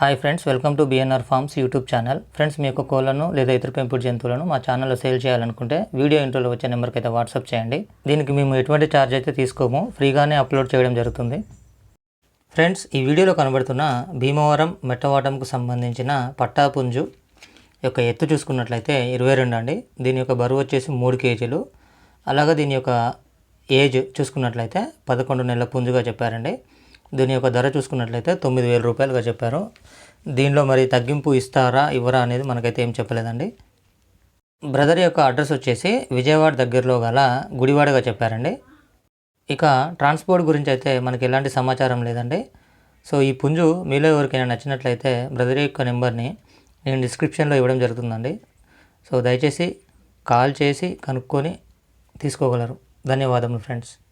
Hi friends welcome to BNR farms YouTube channel friends మీ యొక్క కోళ్ళను లేదా ఇతర పెంపుడు జంతువులను మా ఛానల్లో సేల్ చేయాలనుకుంటే వీడియో ఇంట్రోలో వచ్చే నెంబర్కి అయితే వాట్సాప్ చేయండి. దీనికి మేము ఎటువంటి ఛార్జ్ అయితే తీసుకోము ఫ్రీగానే అప్లోడ్ చేయడం జరుగుతుంది. ఫ్రెండ్స్ ఈ వీడియోలో కనబడుతున్న భీమవరం మెట్టవాటంకు సంబంధించిన పట్టాపుంజు యొక్క ఎత్తు చూసుకున్నట్లయితే ఇరవై రెండు అండి. దీని యొక్క బరువు వచ్చేసి మూడు కేజీలు. అలాగే దీని యొక్క ఏజ్ చూసుకున్నట్లయితే పదకొండు నెలల పుంజుగా చెప్పారండి. దీని యొక్క ధర చూసుకున్నట్లయితే తొమ్మిది వేల రూపాయలుగా చెప్పారు. దీనిలో మరి తగ్గింపు ఇస్తారా ఇవ్వరా అనేది మనకైతే ఏం చెప్పలేదండి. బ్రదర్ యొక్క అడ్రస్ వచ్చేసి విజయవాడ దగ్గరలో గల గుడివాడగా చెప్పారండి. ఇక ట్రాన్స్పోర్ట్ గురించి అయితే మనకి ఎలాంటి సమాచారం లేదండి. సో ఈ పుంజు మీలో ఎవరికైనా నచ్చినట్లయితే బ్రదర్ యొక్క నెంబర్ని నేను డిస్క్రిప్షన్లో ఇవ్వడం జరుగుతుందండి. సో దయచేసి కాల్ చేసి కనుక్కొని తీసుకోగలరు. ధన్యవాదములు ఫ్రెండ్స్.